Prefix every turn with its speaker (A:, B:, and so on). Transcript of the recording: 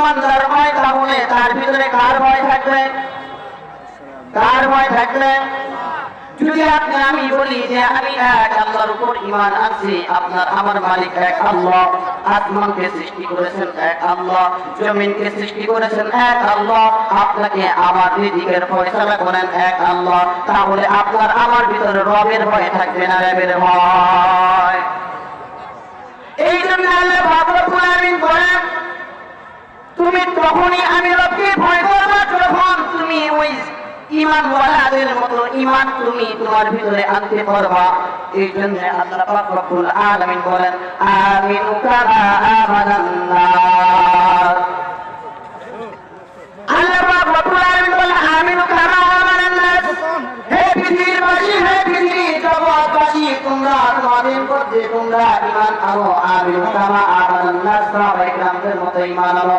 A: মুসলমান যার ভয় তাহলে তার ভিতরে কার ভয় থাকবে? কার ভয় থাকলে যদি আপনি, আমি বলি যে আমি এক আল্লাহর উপর ইমান আছি আপনার আমার মালিক এক আল্লাহ সৃষ্টি করেছেন এক আল্লাহ, জমিনকে সৃষ্টি করেছেন এক আল্লাহ, আপনাকে আমার নিজের ফয়সালা করেন এক আল্লাহ, তাহলে আপনার আমার ভিতরে রবের ভয় থাকবে না, রবের ভয়। তখনই আমি রবকে ভয় করব যখন তুমি ওই ইমান ওয়ালাদের মতো ইমান তুমি তোমার ভিতরে আনতে পারবা। এই জন্য আল্লাহ পাক রব্বুল আলামিন বলেন, আমিনু কামা আমানান নাস আল্লাহ পাক রব্বুল আলামিন বলেন, আমিনু কামা আমানান নাস হে পৃথিবীর হে পৃথিবীর জগৎবাসী, তোমরা তোমাদের মধ্যে তোমরা ইমান আনো। আমিনু কামা আমানান নাস সাহাবা ইকরামদের মতো ইমান আনো।